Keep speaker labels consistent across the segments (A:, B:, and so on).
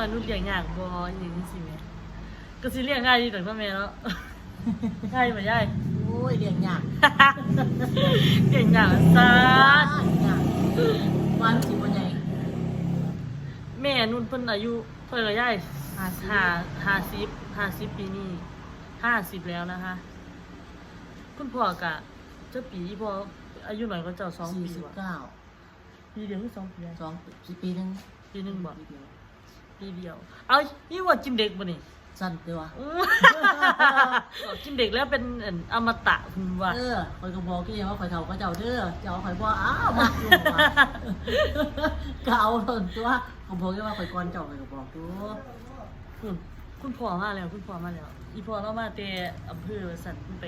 A: น่อยนุชเลี้ยงยากบ่ออย่างสิแม่ก็สิเลี้ยงง่ายดีแต่ก็แม่เนาะง่ายบ่ยาย
B: โอ้ยเลี้ยงยาก
A: เก่งอย่างซาด
B: ยากวันสิบ่ใหญ่
A: แม่นุ่นเพิ่นอายุเท่าไหร่ยาย
B: ห้าสิบ
A: ห้าสิบห้าสิบปีนี้ห้าสิบแล้วนะคะ คุณพ่อกะเจ้าปีพ่ออายุหน่อยก็เจ้าสอง
B: สี่
A: ปี
B: สิบเก้า
A: ปีเดียวหรือสองปี
B: สองสิปีหนึ่ง
A: ปีหนึ่งบอก
B: ปีเดียว
A: ปีเดียว เอานี่ว่าจิ้มเด็กบ่นี่
B: สั้นเดียว
A: อื้อจิ้มเด็กแล้วเป็นอันอมตะคุณว่า
B: เออคอยก็บอกที่ว่าคอยเฒ่าก็เจ้าเด้อเจ้าคอยบอกอ้าวมักอยู่ว่ะก็เอาเถอะตัวก็บอกที่ว่าคอยก่อนเจ้าคอยก็บอกดู
A: คุณคุณพ่อมาแล้วคุณพ่อมาแล้ว อีพ่อเรามาแต่อำเภอสันเพิ่นไป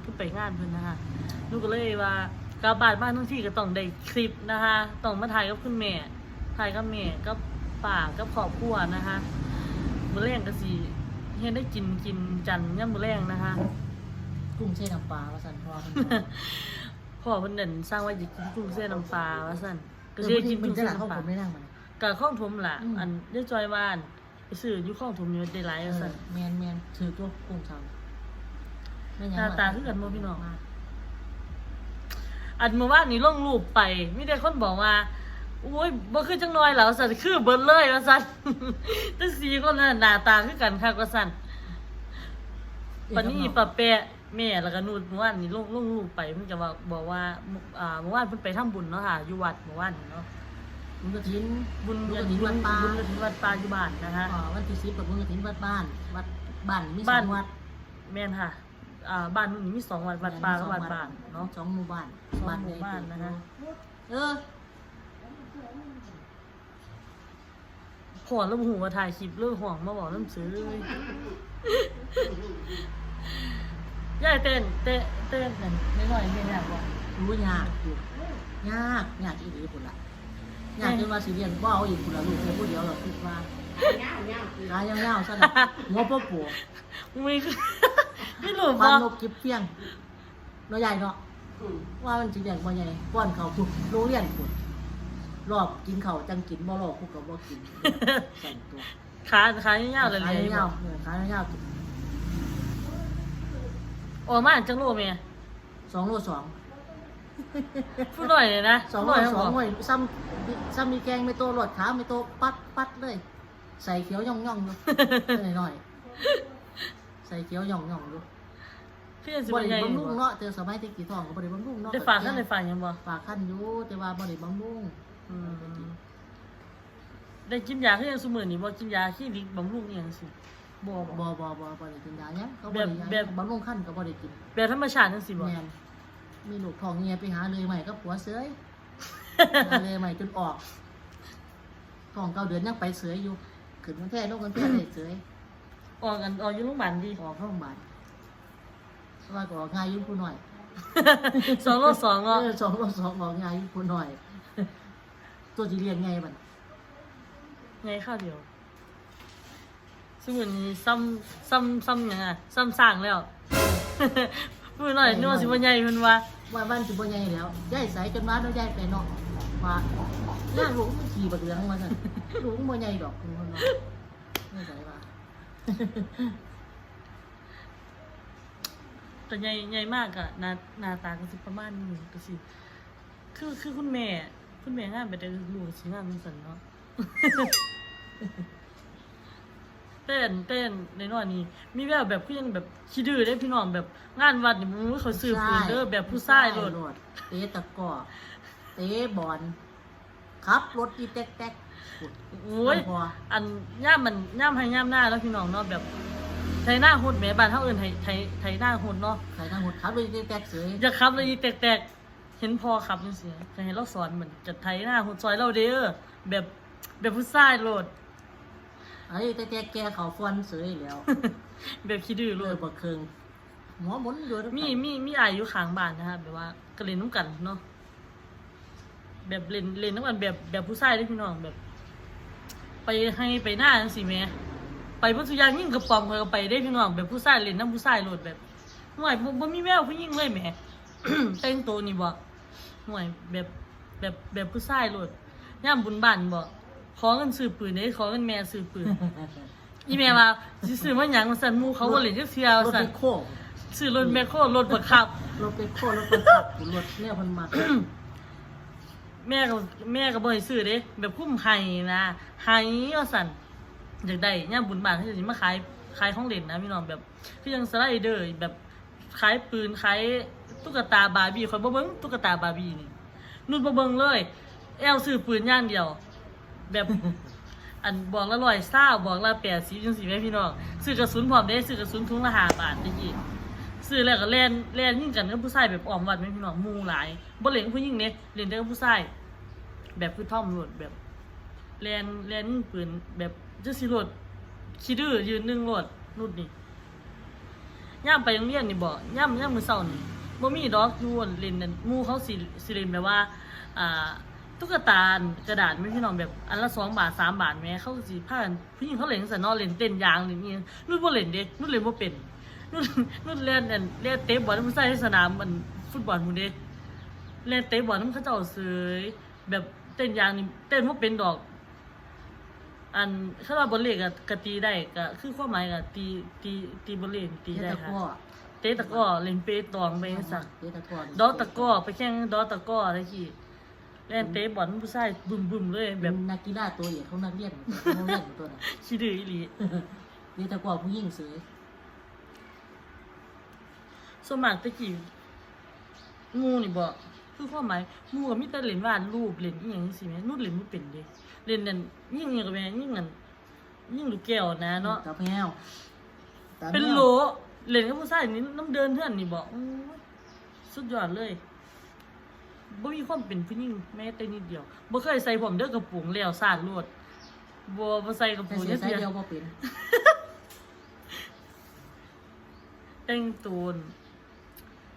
A: เพิ่นไปงานเพิ่นนะคะหนูก็เลยว่ากลับบ้านบ้านทั้งที่ก็ต้องได้คลิปนะคะต้องมาถ่ายกับคุณแม่ถ่ายกับแม่กับ ป่ากับครอบครัวนะคะมื้อแรงก็สิเฮ็ดได้กินกินจันทร์ยามมื้อแรงนะคะ
B: กุ้งเส้นน้ำปลาว่าสั่นพ่อมัน
A: พ่อเพิ่นนั่นสร้างไว้จะกินกุ้งเส้นน้ำปลาว่าซั่นก็
B: เอ
A: สิ
B: อ
A: ได้
B: กิ
A: กิ
B: น
A: น
B: มัน
A: กุ้ง
B: จะ
A: เส้น
B: หลังเขา
A: น้ำป
B: ผ
A: ลาม
B: ไม่นั่งมัน
A: กะข้องถมล่ะ
B: อืม
A: อันได้จอยบ้านไปซื้ออยู่ข้องถมอยู่ได้หลาย
B: เอ
A: ว่า
B: อ
A: ซั่น
B: แมนแมนถือตัวกุ้งเชาไม่
A: ห
B: ยัง
A: น้า
B: ว่
A: ตาคือกันบ่พี่น้องอันเมื่อวานนี้ลงรูปไปมีแต่คนบอกว่า โอ้ยบ่คือจังน้อยแล้วสันคือเบิดเลยว่าซั่นทั้งสี่คนน่ะหน้าตาคือกันคักว่าซั่นปานนี้ปะแปะแม่แล้วก็นูดเมื่อวานนี้ลงลงรูปไปเพิ่นก็ว่าบอกว่าอ่าเมื่อวานเพิ่นไปทำบุญเนาะค่ะอยู่วัดเมื่อวานนี้เนาะ
B: บุญกระถิน
A: บุญ
B: บุญกฐินวัดป่า
A: บุญกฐินวัดป่าอยู่บ้านนะคะ
B: อ๋อวันที่สิบกับบุญกระถินวัดบ้าน วัดบ้านมีส
A: บ้า
B: อนงวัด
A: แม่นค่ะอ่าบ้านนู้นมีสองวัดวัดป่ากับวัดบ้านเนาะ
B: สองหมู่บ้าน
A: สองหมู่บ้านนะคะ
B: เออ
A: พอแล้วหูมาถ่ายคลิปเรื่องห่วงมาบอกน้ำซื้อเลยยายเต้นเต้นเต้นกันไม่น้อยไม่ยากว่า
B: รู้ยากอยู่ยากยากอีหลีพุ่นละยากจนว่าสิเรียนบ่เอาอีกพุ่นละลูกแค่ผู้เดียวหรอกคิดว่าขายยาวๆซะนะหัวโป๊ะปัว
A: ไม่คือไม่รู้
B: ฟัน
A: ว่าน
B: กกิบเพียงเนาะใหญ่เนาะว่ามันสิเรียนบ่ใหญ่ป้อนเขาวพุ่นโรงเรียนพุ่น รอบกินเขาวจังกินบ่รอบกูก็บ่กินใส่ตัว
A: ขาขาเงาวๆเลย
B: ขาย
A: เลย
B: ยาวๆเออขายยาว
A: ออกมาจังโลแม่
B: ๆสองโลสอง
A: พูดหน่อยเลยนะ
B: สอง
A: พูด
B: ร้
A: ห
B: อ
A: น่อยย
B: สอง
A: บ
B: ห
A: อก
B: น่วยซ้ำซ้ำมีแกงไม่โตรวดขาไม่โตปัดปัดเลย ใส่เขียวย่องย่องอยู่หน่อยหน่อยใส่เขียวย่องย่องอยู่
A: พี่จะสิ
B: บ
A: บ
B: ริ
A: ใหญ่
B: บำรุงเนาะเจอสมัยที่กี่ทองก็บริบำรุงเนาะ
A: ได้ฝากท่านได้ฝากยังบ่
B: ฝากขั้นอยู่แต่ว่าบริบำรุง
A: อืมได้กินยาคือยังสมือนี่บ่กินยาขี้ลิกบำรุงอหย่างสิบ่
B: บ
A: บ่
B: อบอบอบริกินยาเนี่ยเขาบ
A: แบบ
B: ริ
A: แบบ
B: บำรุงขั้นก็บริกิน
A: แบบธรรมชาติจังสิบ่
B: แมนมีลูกทองเงียไปหาเลยใหม่ก็ผัวเสยหาเลยใหม่จนออกทองเก้าเดือนยังไปเสยอยู่ขึ้นมันแท้ลูกมันแท้เลยเสย
A: ออกกันออกอยู่โรงพยาบาลดี
B: ออกเข้าโรงพยาบาลว่าก็ออกง่ายอยุ่ผู้หน่อย
A: สองโลสอง
B: เอ
A: อะ
B: อสองรอบสองออกง่ายอยุ่ผู้หน่อย ตัวจีเรียนไงมัน
A: ไงข้าวเดียว ซึ่งเหมือนซ้ำซ้ำซ้ำหยังอะซ้ำสร้างแล้ว พูดหน่อยนึกว่าสิบ่ใหญ่เพิ่นว่า
B: ว่าบ้านจุบใหญ่แล้วย้ายใสจนมาแล้วย้ายไปเนาะว่าย่างลูกมันขี่บักเหลืองมาสั่นลูกมันบ่ใหญ่ดอกคุณคนว่าไม่ใส่ว่า
A: แต่ใหญ่ใหญ่มากอะหน้าหน้าตาก็สิประมาณนี้ก็สิคือคือคุณแม่ คุณแม่งานไปได้ลูกสิงานมันสั่นเนาะ เต้นเต้นในน้อยๆนี้ มีแววแบบคือยังแบบขี้ดื้อได้พี่น้องแบบงานวัดนี่มึงเขาซื้อปืนเด้อแบบผู้ชายโลด
B: โลดเตะตะกร้อเตะบอลขับรถอีแต๊กแต๊ก
A: โอ้ย
B: พอ
A: อันย่ามมันย่ามให้ย่ามหน้าแล้วพี่น้องเนาะแบบไทยหน้าหดแหม่บ้านเฮาเอิ้นไทยไทยไทยหน้าหดเนาะ
B: ใส่ทั้งหมดขับรถอีแต๊กแต๊กเสย
A: อย่าขับเลยอีแตกๆ เห็นพอขับจังซี่จะให้เราสอนเหมือนจะไทยหน้าหดซอยเราเด้อแบบแบบผู้ชายโลด
B: ไอ้แต๊กแต๊กแกเขาฟอนเสยแล้ว
A: แบบขี้ดื้อโล
B: เลือ
A: ด
B: ดบักเคืองหมอหมุนอยู่ด้วย
A: มีมีมีอายุข้างบ้านนะคะแบบว่าก็เล่นน้ำกันเนาะแบบเล่นเล่นน้ำกันแบบแบบผู้ชายเด้อพี่น้องแบบ ไปให้ไปหน้าจังซี่แหม่ไปเพิ่นสุอยางยิ่งกระป๋อมเขาก็ไปได้พี่น้องแบบผู้ชายเล่นน้ำผู้ชายโลดแบบห่วยบ่บ่มีแววผู้หญิงเลยแหม แต่งตัวนี่บ่ห่วยแบบแบบแบบผู้ชายโลดย่ามบุญบ้านบ่ขอเงินซื้อปืนเด้ขอเงินแม่ซื้อปืนอีแม่ว่าสิซื้อมาหยังว่าซั่นหมู่เขาบ่เล่นจักเที่ยว
B: รถ
A: ซั่
B: ไป
A: น
B: โค้ง
A: ซื้อรถแมคโครรถบังคับ
B: รถไปโค้งรถคนขับรถเนี่ยคนมา
A: แม่ก็แม่ก็บ่ให้ซื้อเด้แบบคุ้มไห้นะไห้ว่าซั่นอยากได้ย่ามบุญบ้านเขาจะสิมาขายขายของเล่นนะพี่น้องแบบคือยังสไลเดอร์แบบขายปืนขาย ตุ๊กตาบาร์บี้คอยบ่เบิ่งตุ๊กตาบาร์บี้นี่นุ่นบ่เบิ่งเลย แอลซื้อปืนอย่างเดียว แบบ อันบอกละร้อยซ่าบอกละแปดสิบจังสี่แม่พี่น้องซื้อกระสุนพร้อมได้ซื้อกระสุนทุงละห้าบาทตะกี้ซื้อแล้วก็แล่นแล่นยิ่งกันกับผู้ชายแบบออมวัดแม่พี่น้องมูหลายบ่เล่นกับผู้หญิงเด้เล่นแต่กับผู้ชายแบบคือท่อมโหลดแบบแล่นแล่นยิงปืนแบบจังสิโหลดขี้ดื้อยืนหนึ่งโหลดนุ่นนี่ย่ามไปโรงเรียนนี่บ่ย่ามย่ามมือเช้านี่ บ่มีดอกยู่อั่นเล่นนั่นหมู่เขาสิสิเล่นแบบว่าอ่าตุ๊กตากระดาษไม่พี่น้องแบบอันละสองบาทสามบาทแม่เขาสีผ้าผู้หญิงเขาเล่นสันนอเล่นเต้นยางอะไรนี่นุ่นบ่เล่นเด้นุ่นเล่นบ่เป็นนุ่นนุ่นเล่นอันเล่นเตะบอลมันใส่สนามมันฟุตบอลหมูเด้เล่นเตะบอลมันเขาเจ้าเสยแบบเต้นยางนี่เต้นบ่เป็นดอก อันถ้าว่าบอลเล่นก็ก็ตีได้ก็คือความหมายก็ตีตีตีบอลเล่นตีได้ค่ะ เตะตะกร้อเล่นเปตองไปจังซั่น
B: เตะตะก้อ
A: ดอตะกร้อไปแข่งดอตะกร้ออะไรกี่เล่นเตะบอลผู้ชายบึมบึมๆเลย
B: แบ
A: แบบบ
B: นักกีฬาตัวเอกเขานักเรียนเขาเรียนตัวน่ะ
A: ขี้ดื้ออีหลี
B: เตะตะก้อผู้หญิงซื้อ
A: สวนมากตะกี้หมูนี่บ่คือความหมายหมูก็มีแต่เล่นวาดรูปเล่นอีหยังจังซี่แหม่นูดเล่นบ่เป็นเด้เล่นนั่นยิ่งอีหยังก็แม่ยิ่งนั่นยิ่งลูกแก้วนะเนาะ
B: ตาแมวตาแมว
A: เป็นโหล เล่นกับผู้ชายนี่น้ำเดินเทื่อนนี่บ่อู้ยสุดยอดเลยบ่มีความเป็นผู้หญิงแม้แต่นิดเดียวบ่เคยใส่ผมเด้อกระปุงแล้วสาดรวดบ่บ่ใส่กระ
B: แต่
A: ปุง
B: เสีย
A: จัก
B: สาย
A: เทื่อ
B: เดียวพอเป็น
A: แต่งตูน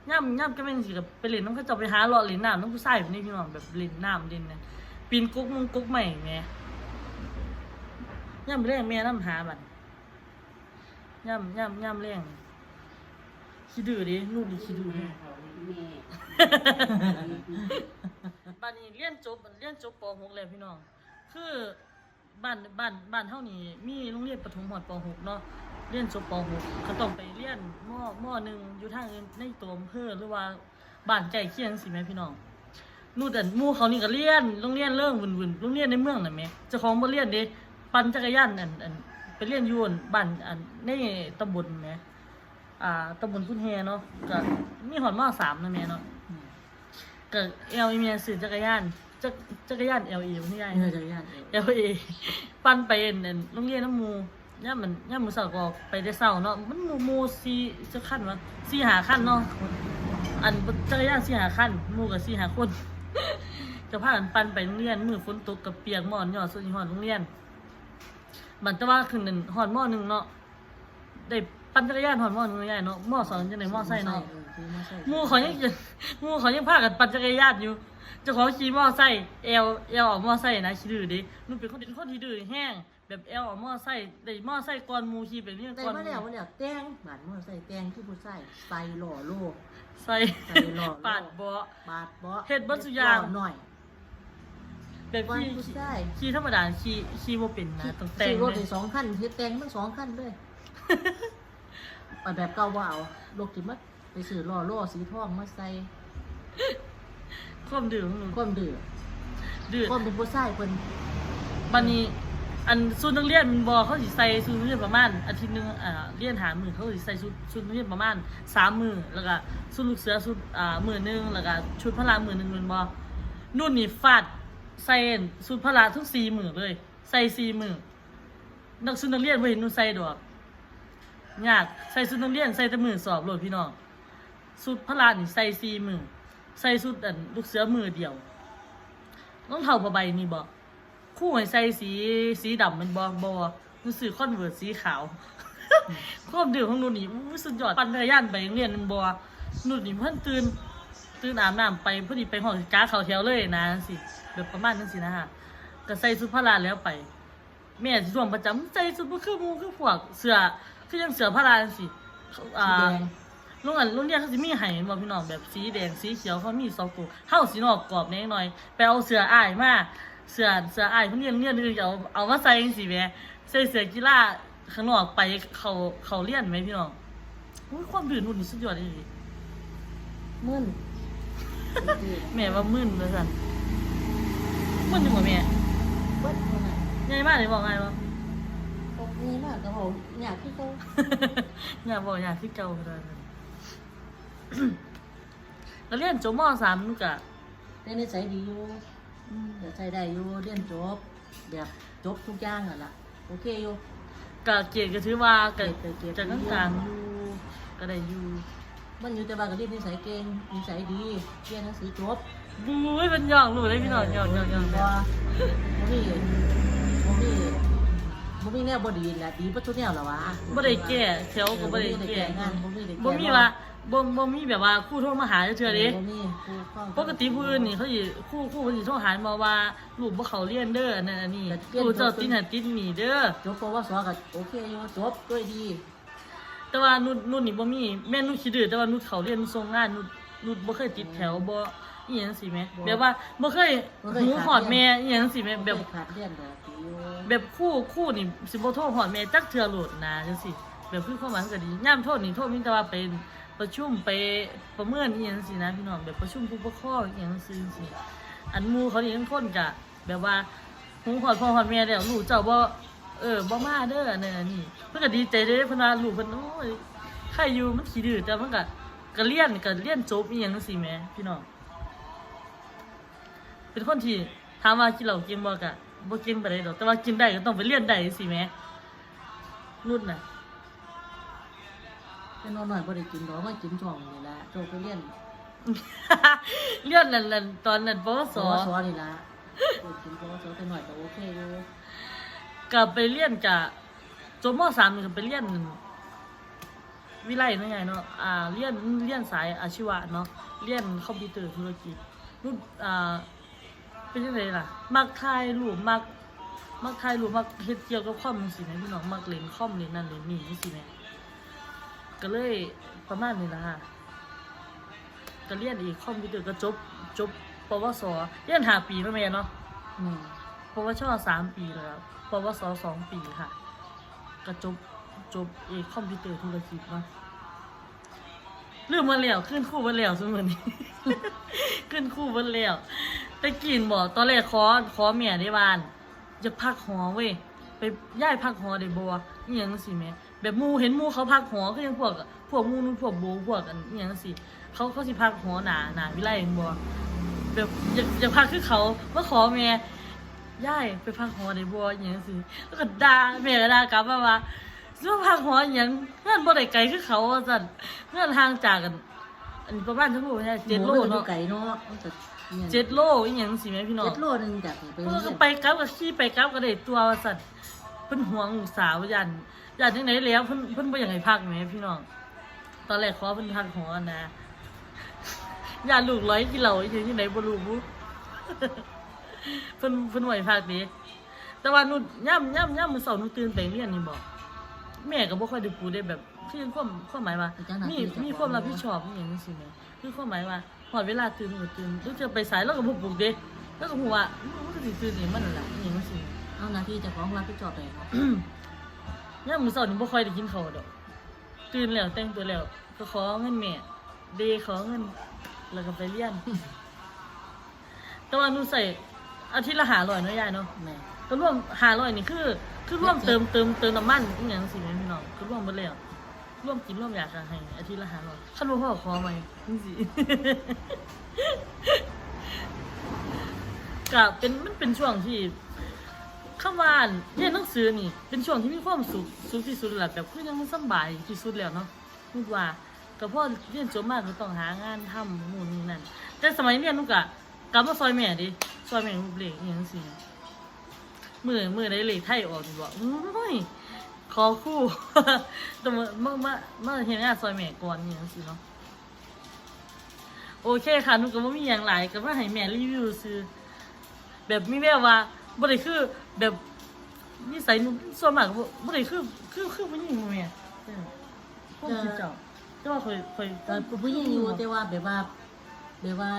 A: ย่ำย่ำก็เป็นสิกับไปเล่นน้ำเขาเจะไปหาเลาะเล่นน้ำน้ำผู้ชายแบบนี้พี่น้องแบบเล่นน้ำเล่นนั่นปีนกุ๊กมุงกุ๊กใหม่แม่ย่ำเร่งแม่น้ำหาบัดย่ำย่ำย่ำเร่ง ขี้ดื้อดินู่นดิขี้ดื้อดิบ้านนี้เรียนจบเรียนจบป .6 แล้วพี่น้อง คือบ้านบ้านบ้านเท่านี้มีโรงเรียนประถมหอดป .6 เนาะเรียนจบป .6 ก็ต้องไปเรียนมมหนึ่งอยู่ทางอื่นในตัวอำเภอหรือว่าบ้านใกล้เคียงสิแม่พี่น้องนู่นแต่หมู่เขานี่ก็เรียนโรงเรียนเรื่องวุ่นๆโรงเรียนในเมืองน่ะแม่เจ้าของบ่เรียนเด้ปั่นจักรยานอันอันไปเรียนอยู่อั่นบ้านอันในตำบลแม่ อ่าตำบลพุ่นแฮเนาะก็มีหอดมสามนะแม่เนาะก็เอลอีเมียซื้อจักรยานจักจักรยานเอลอีนี่ไง
B: เนื้อจักรยานเอง
A: เอลเอปั่นไปเอ็นเอ็นโรงเรียนน้ำหมูย่ามมันย่ามมือเสาร์ก็ออกไปได้เสาร์เนาะมันหมูหมูซีจะขั้นวะซีหาขั้นเนาะอันจักรยานซีหาขั้นหมูกับซีหาคนจะพากันปั่นไปโรงเรียนมือฝนตกกับเปียกหมอนหยอดส่วนหอดโรงเรียนมันจะว่าคืนหนึ่งหอดหม้อหนึ่งเนาะได้ ปั่นจักรยานหอดหม้อหนึ่งใหญ่เนาะหม้อสองจะไหนหม้อไส้เนาะ
B: ออคือหม้อไส้
A: หมูเขายังหมูเขายังพากันปั่นจักรยานอยู่เจ้าของขี่มอไซค์เอลเอลออกมอไซค์นะขี่ดื้อดินุ่นเป็นคนเป็นคนที่ดื้อแห้งแบบเอลออกมอไซค์ได้มอไซค์ก่อนหมูขี่ไปเรื่อย
B: แต่
A: ก่อน
B: มาแล้วมาแล้วแตงบาดมอไซค์แตงคือผู้ใส่ใส่หล่อโลก
A: ใส่
B: ใส่หล่อ
A: ปาดเบาะ
B: บาดเบาะ
A: เฮ็ดเบิดซุอย่าง
B: หล่หน่อย
A: แบบ
B: วัน
A: ขี่
B: ผู้ใส่
A: ขี่ธรรมดาขี่ขี่บ่เป็นนะต้องแต่ง
B: ซื้อรถ
A: เล
B: ถึ
A: ย
B: งสองคันเฮ็ดแตงทั้งสองคันเลย เอาแบบเก่าว่าเอารถที่มัดไปซื้อหล่อโล่สีทองมาใส่
A: ความดื้อของหนู
B: ก้มดื้อ
A: ดื้อ
B: ก้มเป็นผู้ใส่เพิ่น
A: บัดนี้ อันชุดนักเรียนมันบ่เขาสิใส่ชุดนักเรียนประมาณอาทิตย์หนึงอ่าเรียนหามื้อเขาสิใส่ชุดชุดนักเรียนประมาณสามมื้อแล้วก็ชุดลูกเสือชุดอ่ามื้อหนึงแล้วก็ชุดพละมื้อหนึงแม่นบ่นุ่นนี่ฟาดใส่ชุดพละทุก4มื้อเลย ใส่4มื้อนักชุดนักเรียนบ่เห็นนุ่นใส่ดอก ยากใส่ชุดนักเรียนใส่แต่มือสอบโลดพี่น้องชุดพละนี่ใส่4มื้อใส่ชุดอันลูกเสือมือเดียวรองเท้าผ้าใบนี่บ่คู่ให้ใส่สีสีดำมันบอบอรู้สึกคอนเวิร์ตสีขาวความดื้อของหนูนี่สุดยอดปั่นจักรยานไปโรงเรียนมันบอหนูนี่เพิ่นตื่นตื่นอาบน้ำไปพอดีไปห้องก้าเขาแถวเลยนะสิแบบประมาณนั้นสินะฮะก็ใส่ชุดพละแล้วไปแม่ที่ร่วมประจำใส่ชุดบ่คือหมูคือพวกเสื้อ คือยังเสื้อพละจังสิอ่า
B: สีแดง
A: โลุงอันลุงเรียนเขาสิมีให้บ่พี่น้องแบบสีแดงสีเขียวเขามีสองตัวเฮาสีนอกกรอบแน่หน่อยไปเอาเสื้ออ้ายมาเสื้อเสื้ออ้ายเพิ่นเรียนเรียนนี่เอาเอามาใส่จังซี่แหมใส่เสื้อกีฬาข้างนอกไปเขาเขาเรียนไหมพี่น้องอุ้ยความดื่นนุ่นนี่สุดยอดอีหลี
B: มึน
A: แม่ว่ามึนว่าซั่นมึนอยู่บ่แม่
B: เบิ้ลเท่าไหร่
A: ใหญ่มากเลยบอกไงบ่
B: ตก นี้มากกับผมอยากที่เขา
A: อย่าบอกอย่าที่เก่าเลยแล้วเรียนจบมสามนึกอะ
B: ได้ในใจดีอยู่เดี๋ยวใจได้อยู่เรียนจบแบบจบทุกอย่างอะล่ะโอเคอยู่
A: กะเกียรติก็ถือว่า
B: เกร
A: กะ
B: ดเกรดเกรด
A: จะกลางกลางๆอยู่ก็ได้อยู่
B: มันอยู่แต่ว่าก็เรียนนิสัยเก่งนิสัยดีเรียนหนังสือจบ
A: บู๊ยเป็นหย่องรู้เลยพี่น้องหย่องหย่องหย่อง
B: บ่บ่มีบ่มี บ่มีแนวบ่ดีแหละดีบ่ทุกแนวหรอวะ
A: บ่ได้แก้แถวก็บ่ได้แก้
B: งานบ่มีได้แก้
A: บ่มีว่าบ่บ่มีแบบว่าครู่โทรมาหาเฉยๆเด้
B: บ่มีครูเข้า
A: ปกติผู้อื่นนี่เขาสิครู่ครู่เพิ่นสิโทรหามาว่าลูกบ่เข้าเรียนเด้ออันนั้นอันนี้ลูกเจ้าติดหันติดหนีเด้อ
B: จบปวสก็โอเคอยู่จบด้วยดี
A: แต่ว่านุดนุดนี่บ่มีแม่นุดขี้ดื้อแต่ว่านุดเขาเรียนทรงงานนุดนุดบ่เคยติดแถวบ่ อีหยังสิแม่แบบว่าบ่เคยหูหอดแม่อีหยังสิแม่แบบ
B: ขาดเรียนดอกอยู่
A: แบบคู่คู่นี่สิบ่โทรหอดแม่จักเทื่อโหลดนะจังซี่แบบคือความหมายมันก็ดีย่ามโทษนี่โทษมีแต่ว่าไปประชุมไปประเมินอีหยังสินะพี่น้องแบบประชุมผู้ปกครองอีหยังซื่อสิอันหมู่เขานี่ทั้งคนก็แบบว่าหูหอดพ่อหอดแม่แล้วลูกเจ้าบ่เออบ่มาเด้ออันนั้นอันนี้เพิ่นก็ดีใจเด้เพิ่นว่าลูกเพิ่นโอ้ยใครอยู่มันขี้ดื้อแต่มันก็ก็เรียนก็เรียนจบอีหยังจังซี่แหมพี่น้อง เป็นคนที่ถามว่ากินเหล้ากินบ่ก็บ่กินบ่ได้ดอก แต่ว่ากินได้ก็ต้องไปเรียนได้จังซี่แหมนุ่นน่ะ
B: เป็นนอนหน่อยบ่ได้กินดอกมากินช่องนี่แหละโตไปเรียน
A: เรียนนั่นนั่นตอนนั้นปวส
B: ปวสนี่ละโตกินปวสแต่หน่อยก็โอเคอยู่
A: ก็ไปเรียนกะจบม .3 นี่ก็ไปเรียนวิไลนั่นไงเนาะ อ่า เรียนเรียนสายอาชีวะเนาะ เรียนคอมพิวเตอร์ธุรกิจรุ่นอ่า เป็นยังไงล่ะ มักถ่ายรูปมัก มักถ่ายรูปมักเฮ็ดเกี่ยวกับคอมจังซี่แหมพี่น้องมักเล่นคอมเล่นนั่นเล่นนี่จังซี่แหมก็เลยประมาณนี้ล่ะค่ะก็เรียนอีกคอมพิวเตอร์ก็จบจบปวสเรียนห้าปีแล้วแม่เนาะ
B: อืม
A: ปวชสามปีแล้วครับปวสสองปีค่ะ ก็จบจบเอกคอมพิวเตอร์ธุรกิจเนาะลืมมาแล้วขึ้นคู่มาแล้วสมมือนี้ ขึ้นคู่มาแล้ว ต่กินบอกตอนแรกขอขอเมียได้บ้านจะพักหอเว้ยไปย้ายพักหอได้บัวอหยังสิแม่แบบหมูเห็นหมูเขาพักหอก็ยังพวกพวกหมูนู่นพวกโบพวกอันอหยังสิเขาเขาสิพักหอหนาหนาวิไลเห็นบัวแบบอยากอยากพักคือเขามาขอเมียย่ายไปพักหอในบัวอหย่างสิแล้วก็ด่าแม่ก็ด่ากลับมาว่าซื้อพักหออหย่างเงื่อนบ่ได้ไกลคือเขาสั่นเงื่อนห่างจากกัน อันประมาณทั้งหมดเนี่ยเจ็ดโล
B: หมูมันอยู่
A: เนาะ
B: ไก่เนาะ
A: เจ็ดโลอีหยังสิแม่พี่น้อง
B: เจ็ดโลนึงจากนี่ไป
A: เพิ่
B: เรี
A: น
B: ย
A: ก็
B: น
A: ไปกลับกับขี่ไปกลับก็ได้ตัวว่าสั่นเพิ่นห่วงลูกสาวยันยันจังไหนแล้วเพิ่นเพิ่นบ่อยากให้พักแหมพี่น้องตอนแรกขอเพิ่นพักหอนะย่านลูกร้อยกิโลอีหยังที่ไหนบ่รู้บุเพิ่นเพิ่นไหวพักเดีแต่ว่าหนูย่ำย่ำย่ำมื้อเช้าหนูตื่นไปเรียนนี่บอกแม่ก็บ่ค่อยได้พูดได้แบบคือความความหมายว่ามีมีความรับผิดชอบอหย่างนี้สิแม่คือความหมายว่า ฮอดเวลาตื่นหนูก็ตื่นหรือจะไปสายแล้วก็บ่ปลุกเด้แล้วก็ฮู้ว่ามันก็สิตื่นเองมันนั่นล่ะอหย่างนี้สิ
B: เอาหน้าที่เจะของรับผิดชอบไปครับ
A: ย่ามมื้อเช้านี่บ่ค่อยได้กินข้าวดอกตื่นแล้วแต่งตัวแล้วก็ขอเงินแม่เดขอเงินแล้วก็ไปเรียน แต่ว่าหนูใส่อาทิตย์ละ500เนาะยายเนาะ
B: แม่
A: ก็ร่วมหาร้อยนี่คือ คือร่วมเติมเติมเติมน้ำมันอหย่างสิแม่พี่น้องคือร่วมหมดแล้ว ร่วมกินร่วมอยากกันให้อาทิตย์ละหาร้อยขั้นบ่พ่อขอไหมนี่สิก็เป็นมันเป็นช่วงที่คำว่าเรียนหนังสือนี่ เป็นช่วงที่มีความสุขสุขที่สุดแหละแบบคือยังสบายที่สุดแล้วเนาะนึกว่าก็พ่อเรียนจบมาก็ต้องหางานทำนู่นนี่นั่นแต่สมัยเรียนนุกอะกลับมาซอยแม่ดิซอยแม่รูปเล็กอย่างสิมือมือได้เลยไทยออกดีบอกอุ้ย อคู่แต่มาเมื่อเมื่อเมื่อเห็นงานซอยแม่ก่อนอย่างนี้สิเนาะโอเคค่ะหนุก็บ่มีอย่างหลายก็มาให้แม่รีวิวซื้อแบบมีแววว่าบ่ได้คือแบบนิสัยหนุส่วนมากก็บ่บ่ได้คือคือคือผู้หญิงแม่เออพวกสิเจ้า
B: แต่
A: แต่ว่าเคยเคย
B: ก็เป็นผู้หญิงอยู่แต่ว่าแบบว่าแบบว่า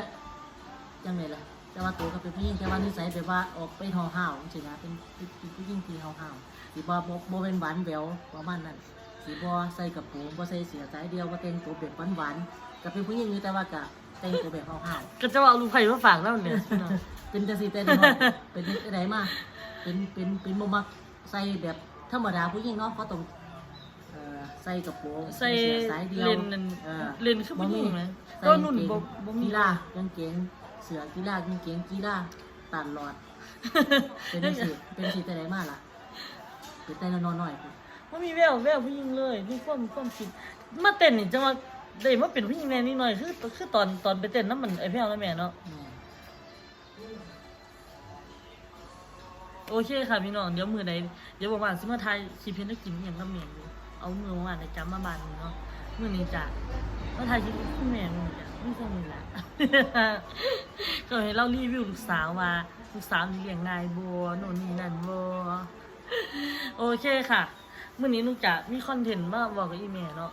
B: จังไงล่ะ แต่ว่าตัวก็เป็นผู้หญิงแต่ว่านิสัยแบบว่าออกไปห่อห้าวๆสินะเป็นเป็นผู้หญิงที่ห่อห้าวๆสิบ่บ่บ่เป็นหวานแหววประมาณนั้นสิบ่ใส่กระโปรงบ่ใส่เสื้อสายเดียวบ่แต่งตัวแบบหวานๆก็เป็นผู้หญิงอยู่แต่ว่าก็แต่งตัวแบบห่าวๆ
A: ก็จะว่าเอาลูกไผ่มาฝากแล้วเนี่ยพี่น้อง
B: เป็นจังซี่แต่น้อยเป็นจังไดมาเป็นเป็นเป็นบ่มักใส่แบบธรรมดาผู้หญิงเนาะก็ต้องเอ่อใส่กระโปรง
A: ใส่
B: เสื้อสายเดียว
A: เลนนั่น
B: เออ
A: เลนคือผู้หญิงไหม
B: ใส่
A: ก็นุ่นบ่บ่มี
B: กีฬากางเกงเสื้อกีฬากางเกงกีฬาตัดหลอด เป็นจังซี่เป็นสิแต่ไดมาล่ะเป็นแต่นอนๆหน่อยพุ่น
A: ว่ามีแววแววผู้หญิงเลยมีความความคิดมาเต้นนี่จังว่าได้มาเป็นผู้หญิงแน่นิดหน่อยคือคือตอนตอนไปเต้นน้ำมันไอ้พี่เอาแล้วแม่เนาะ
B: แม่
A: โอเคค่ะพี่น้องเดี๋ยวมือใดเดี๋ยวบอกว่าสิมาทายคลิปเพนได้กินอหย่างกับแม่อยู่เอามือมาในจำมาบานนี้เนาะมือนี้จ้ะมาทายคลิปคุณแม่มือจ้ะ ไม่ใช่มือละก็ให้เรารีวิวลูกสาวว่าลูกสาวนี่เลี้ยงง่ายบัวโน่นนี่นั่นบัวโอเคค่ะมื่อนี้นุกจะมีคอนเทนต์มาบอกกับอีเมลเนาะ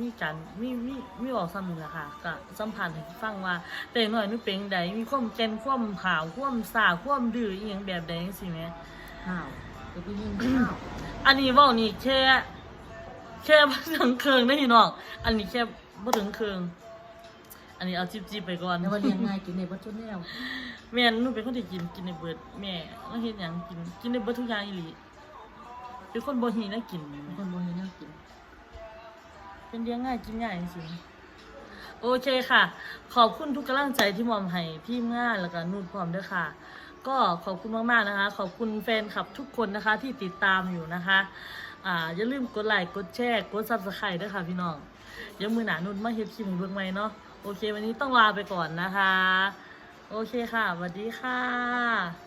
A: มีการมีมีมีบอกซ้ำหนึ่งละค่ะก็สัมผัสให้ฟังว่าแต่หน่อยนุกเป็นใดมีความเจนความขาวความสาความดื้ออีหยังแบบใดจังซี่แหม
B: ห้าวเป็นผู้หญิงห้าว
A: อันนี้เว่านี่แค่แค่บ่ถึงเคืองได้พี่น้องอันนี้แค่บ่ถึงเคืองอั นนี้เอาจิบๆไปก่อน
B: แล้วว่าเลี้ยงง่ายกินได้บ่จนแล้ว
A: แม่หนูเป็นคนที่กินกินในเบิดแม่เราเฮ็ดหยังกินกินในเบิดทุกอย่างอีหลีเป็นคนบ่หีนะกิน
B: เป็นคนบ่มีแนวกิน
A: เป็นเลี้ยงง่ายกินง่ายจริงๆโอเคค่ะ ขอบคุณทุกกำลังใจที่มอมให้ทีมงานแล้วก็นุ่นพร้อมด้วยค่ะ ก็ขอบคุณมากๆนะคะ ขอบคุณแฟนคลับทุกคนนะคะที่ติดตามอยู่นะคะอ่าอย่าลืมกดไลค์กดแชร์กดซับสไครต์ด้วยค่ะพี่น้องเดี๋ยวมือหนานุ่นมาเฮ็ดคลิปให้เบิ่งใหม่เนาะ โอเค วันนี้ต้องลาไปก่อนนะคะ โอเคค่ะสวัสดีค่ะ